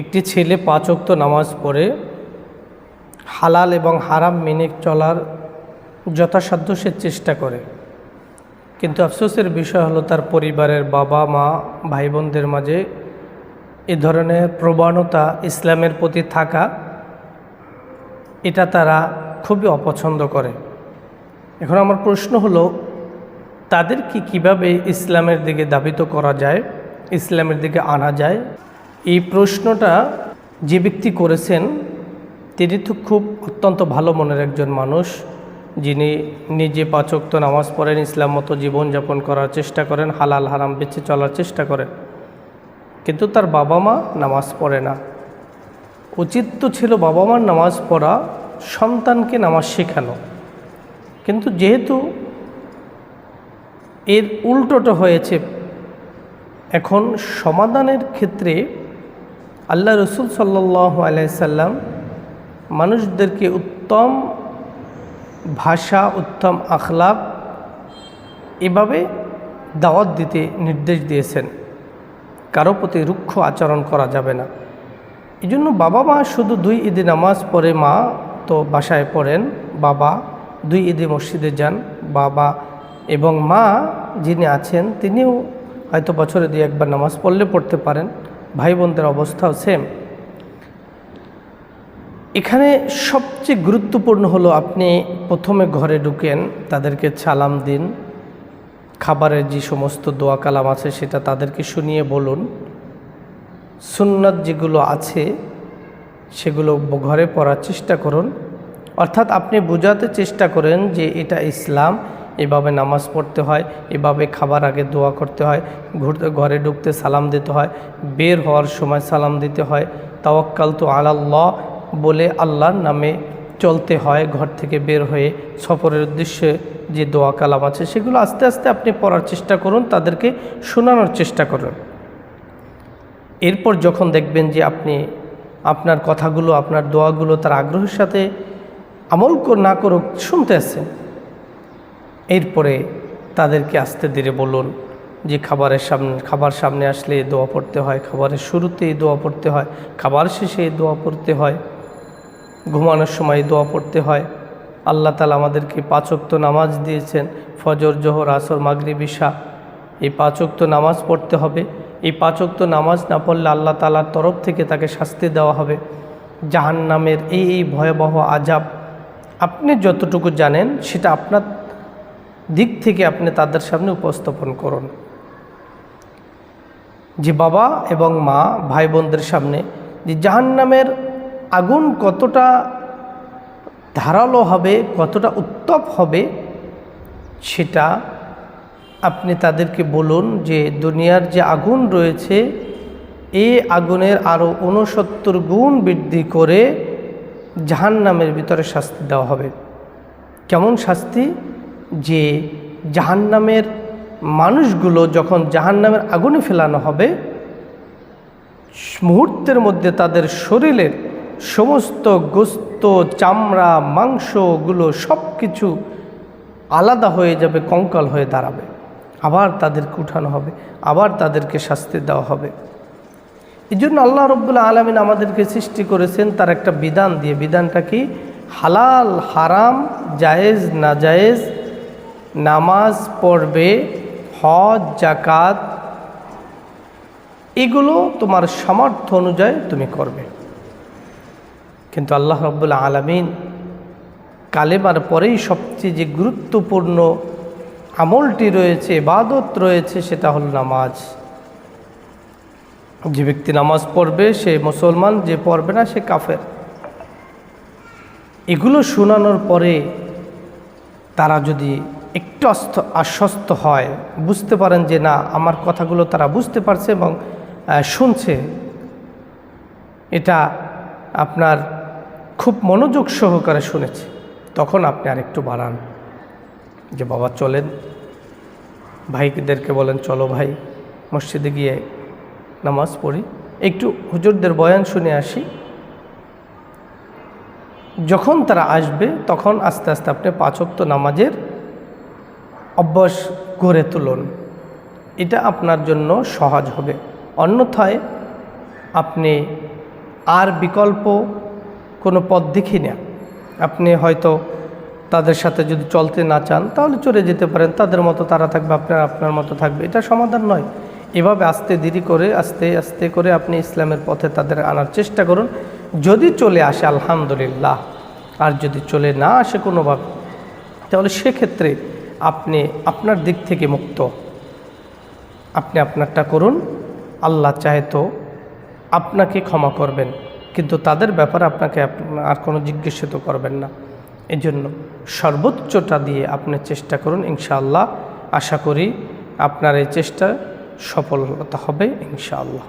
একটি ছেলে পাঁচ ওয়াক্ত নামাজ পড়ে, হালাল এবং হারাম মেনে চলার যথাসাধ্য সে চেষ্টা করে। কিন্তু আফসোসের বিষয় হলো তার পরিবারের বাবা, মা ভাই বোনদের মাঝে এ ধরনের প্রবণতা ইসলামের প্রতি থাকা, এটা তারা খুবই অপছন্দ করে। এখন আমার প্রশ্ন হলো, তাদেরকে কীভাবে ইসলামের দিকে দাবিত করা যায়, ইসলামের দিকে আনা যায়? এই প্রশ্নটা যে ব্যক্তি করেছেন, তিনি তো খুব অত্যন্ত ভালো মনের একজন মানুষ, যিনি নিজে পাচক্ত নামাজ পড়েন, ইসলাম মতো জীবনযাপন করার চেষ্টা করেন, হালাল হারাম বেঁচে চলার চেষ্টা করেন। কিন্তু তার বাবা মা নামাজ পড়ে না। উচিত তো ছিল বাবা মার নামাজ পড়া, সন্তানকে নামাজ শেখানো। কিন্তু যেহেতু এর উল্টোটা হয়েছে, এখন সমাধানের ক্ষেত্রে আল্লাহ রসুল সাল্লাহ আলাইসাল্লাম মানুষদেরকে উত্তম ভাষা, উত্তম আখলাপ এভাবে দাওয়াত দিতে নির্দেশ দিয়েছেন। কারও প্রতি রুক্ষ আচরণ করা যাবে না। এই জন্য বাবা মা শুধু দুই ঈদে নামাজ পড়ে মা তো বাসায় পড়েন, বাবা দুই ঈদে মসজিদে যান, বাবা এবং মা যিনি আছেন তিনিও হয়তো বছরে দুই একবার নামাজ পড়লে পড়তে পারেন। ভাই বোনদের অবস্থাও সেম এখানে সবচেয়ে গুরুত্বপূর্ণ হলো আপনি প্রথমে ঘরে ঢুকেন, তাদেরকে সালাম দিন, খাবারের যে সমস্ত দোয়া কালাম আছে সেটা তাদেরকে শুনিয়ে বলুন। সুন্নত যেগুলো আছে, সেগুলো ঘরে পড়ার চেষ্টা করুন। অর্থাৎ আপনি বোঝাতে চেষ্টা করেন যে এটা ইসলাম এভাবে নামাজ পড়তে হয়, এভাবে খাবার আগে দোয়া করতে হয়, ঘুরতে, ঘরে ঢুকতে সালাম দিতে হয়, বের হওয়ার সময় সালাম দিতে হয়, তাওয়াক্কাল তো আলাল্লাহ বলে আল্লাহর নামে চলতে হয়, ঘর থেকে বের হয়ে সফরের উদ্দেশ্যে যে দোয়া কালাম আছে সেগুলো আস্তে আস্তে আপনি পড়ার চেষ্টা করুন, তাদেরকে শোনানোর চেষ্টা করুন। এরপর যখন দেখবেন যে আপনি, আপনার কথাগুলো, আপনার দোয়াগুলো তার আগ্রহের সাথে আমল না করুক, শুনতে আসছেন এরপরে তাদেরকে আসতে ধীরে বলুন যে খাবারের সামনে, খাবার সামনে আসলে দোয়া পড়তে হয়, খাবারের শুরুতে দোয়া পড়তে হয়, খাবার শেষে দোয়া পড়তে হয়, ঘুমানোর সময় দোয়া পড়তে হয়। আল্লাহ তালা আমাদেরকে পাঁচক্ত নামাজ দিয়েছেন, ফজর, জোহর, আসর মাগরি বিশা এই পাঁচক্ত নামাজ পড়তে হবে। এই পাঁচক্ত নামাজ না পড়লে আল্লাহ তালার তরফ থেকে তাকে শাস্তি দেওয়া হবে। জাহান নামের এই এই ভয়াবহ আজাব আপনি যতটুকু জানেন সেটা আপনার দিক থেকে আপনি তাদের সামনে উপস্থাপন করুন। যে বাবা এবং মা ভাই বোনদের সামনে, যে জাহান্নামের আগুন কতটা ধারালো হবে, কতটা উত্তপ হবে, সেটা আপনি তাদেরকে বলুন যে দুনিয়ার যে আগুন রয়েছে এই আগুনের আরও ঊনসত্তর গুণ বৃদ্ধি করে জাহান্নামের ভিতরে শাস্তি দেওয়া হবে। কেমন শাস্তি? যে জাহান্নামের মানুষগুলো যখন জাহান্নামের আগুনে ফেলানো হবে, মুহূর্তের মধ্যে তাদের শরীরের সমস্ত গোস্ত, চামড়া, মাংসগুলো সব কিছু আলাদা হয়ে যাবে, কঙ্কাল হয়ে দাঁড়াবে। আবার তাদেরকে উঠানো হবে, আবার তাদেরকে শাস্তি দেওয়া হবে। এই জন্য আল্লাহ রব্বুল্লা আলমিন আমাদেরকে সৃষ্টি করেছেন তার একটা বিধান দিয়ে। বিধানটা কি? হালাল, হারাম, জায়েজ না জায়েজ নামাজ পড়বে, হজ জাকাত এগুলো তোমার সামর্থ্য অনুযায়ী তুমি করবে। কিন্তু আল্লাহ রব্বুল্লা আলমিন কালেমার পরেই সবচেয়ে যে গুরুত্বপূর্ণ আমলটি রয়েছে বাদত রয়েছে, সেটা হল নামাজ। যে ব্যক্তি নামাজ পড়বে, সে মুসলমান, যে পড়বে না, সে কাফের। এগুলো শোনানোর পরে তারা যদি একটু আশ্বস্ত হয়। বুঝতে পারেন যে না, আমার কথাগুলো তারা বুঝতে পারছে এবং শুনছে। এটা আপনার খুব মনোযোগ সহকারে শুনেছে। তখন আপনি আরেকটু বাড়ান। যে বাবা চলেন। ভাইদেরকে বলেন, চলো ভাই, মসজিদে গিয়ে নামাজ পড়ি। একটু হুজুরদের বয়ান শুনে আসি। যখন তারা আসবে, তখন আস্তে আস্তে আপনি পাঁচক্ত নামাজের অভ্যাস গড়ে তুলুন। এটা আপনার জন্য সহজ হবে। অন্যথায় আপনি আর বিকল্প কোনো পথ দেখি না। আপনি হয়তো তাদের সাথে যদি চলতে না চান, তাহলে চলে যেতে পারেন। তাদের মতো তারা থাকবে, আপনার আপনার মতো থাকবে। এটা সমাধান নয়। এভাবে আস্তে দেরি করে, আস্তে আস্তে করে আপনি ইসলামের পথে তাদের আনার চেষ্টা করুন। যদি চলে আসে, আলহামদুলিল্লাহ, আর যদি চলে না আসে কোনোভাবে, তাহলে সেক্ষেত্রে আপনি আপনার দিক থেকে মুক্ত। আপনি আপনারটা করুন। আল্লাহ চাহে তো আপনাকে ক্ষমা করবেন, কিন্তু তাদের ব্যাপারে আপনাকে আর কোনো জিজ্ঞাসিত করবেন না। এই জন্য সর্বোচ্চটা দিয়ে আপনি চেষ্টা করুন ইনশাআল্লাহ। আশা করি আপনার এই চেষ্টা সফলতা হবে ইনশাআল্লাহ।